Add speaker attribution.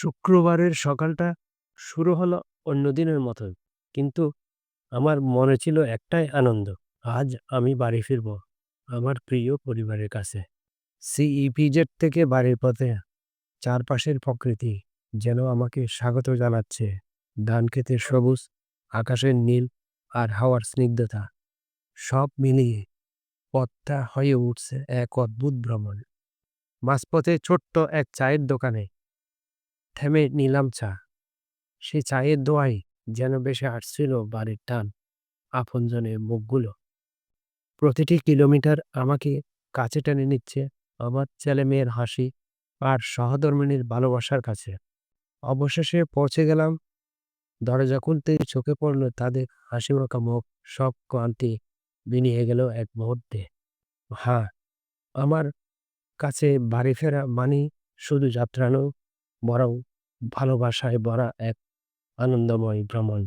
Speaker 1: শুক্রবারের সকালটা শুরু হলো অন্য দিনের মতোই কিন্তু আমার মনে ছিল একটাই আনন্দ, আজ আমি বাড়ি ফিরব আমার প্রিয় পরিবারের কাছে। সিইপিজেড থেকে বাড়ির পথে চারপাশের প্রকৃতি যেন আমাকে স্বাগত জানাচ্ছে। ধান ক্ষেতের সবুজ, আকাশের নীল আর হাওয়ার স্নিগ্ধতা সব মিলিয়ে পথটা হয়ে উঠছে এক অদ্ভুত ভ্রমণ। মাঝপথে ছোট্ট এক চায়ের দোকানে থেমে নিলাম চা। সে চায়ের দোয়াই যেন বেশে আসছিল বাড়ির টান, আপনজনের মুখগুলো। প্রতিটি কিলোমিটার আমাকে কাছে টেনে নিচ্ছে আমার ছেলে মেয়ের হাসি আর সহধর্মিনীর ভালোবাসার কাছে। অবশেষে পৌঁছে গেলাম। দরজা খুলতেই চোখে পড়ল তাদের হাসি মাখা মুখ সব ক্লান্তি বিনিয়ে গেল এক মুহূর্তে। হ্যাঁ আমার কাছে বাড়ি ফেরা মানে শুধু যাত্রা নয় বরং ভালোবাসায় ভরা এক আনন্দময় ভ্রমণ।